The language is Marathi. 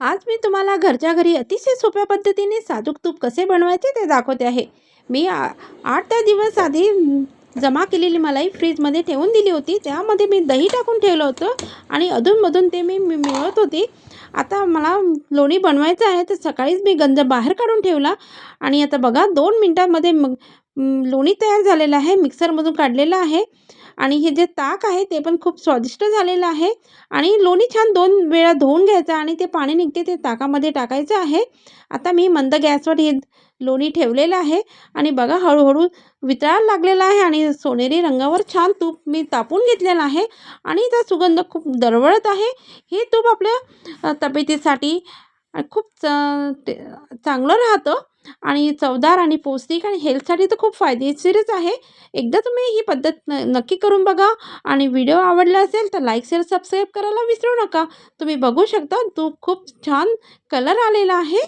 आज मी तुम्हाला घरच्या घरी अतिशय सोप्या पद्धतीने साजूक तूप कसे बनवायचे ते दाखवते आहे. मी आ आठ दहा दिवस आधी जमा केलेली मलाई फ्रीजमध्ये ठेवून दिली होती. त्यामध्ये मी दही टाकून ठेवलं होतं आणि अधूनमधून ते मी मिळवत होती. आता मला लोणी बनवायचं आहे तर सकाळीच मी गंज बाहेर काढून ठेवला आणि आता बघा दोन मिनटामध्ये मग लोणी तयार झालेलं आहे मिक्सरमधून काढलेलं आहे. आणि हे जे ताक आहे ते पण खूप स्वादिष्ट झालेलं आहे. आणि लोणी छान दोन वेळा धुवून घ्यायचं आणि ते पाणी निघते ते ताकामध्ये टाकायचं आहे. आता मी मंद गॅसवर हे लोणी ठेवलेलं आहे. आणि बघा हळूहळू वितळायला लागलेला आहे आणि सोनेरी रंगावर छान तूप मी तापून घेतलेलं आहे. आणि त्याचा सुगंध खूप दरवळत आहे. हे तूप आपल्या तब्येतीसाठी खूप च ते चांगलं राहतं. आणि चवदार आणि पौष्टिक आणि हेल्थसाठी तर खूप फायदेशीरच आहे. एकदा तुम्ही ही पद्धत न नक्की करून बघा आणि व्हिडिओ आवडला असेल तर लाईक शेअर सबस्क्राईब करायला विसरू नका. तुम्ही बघू शकता तो खूप छान कलर आलेला आहे.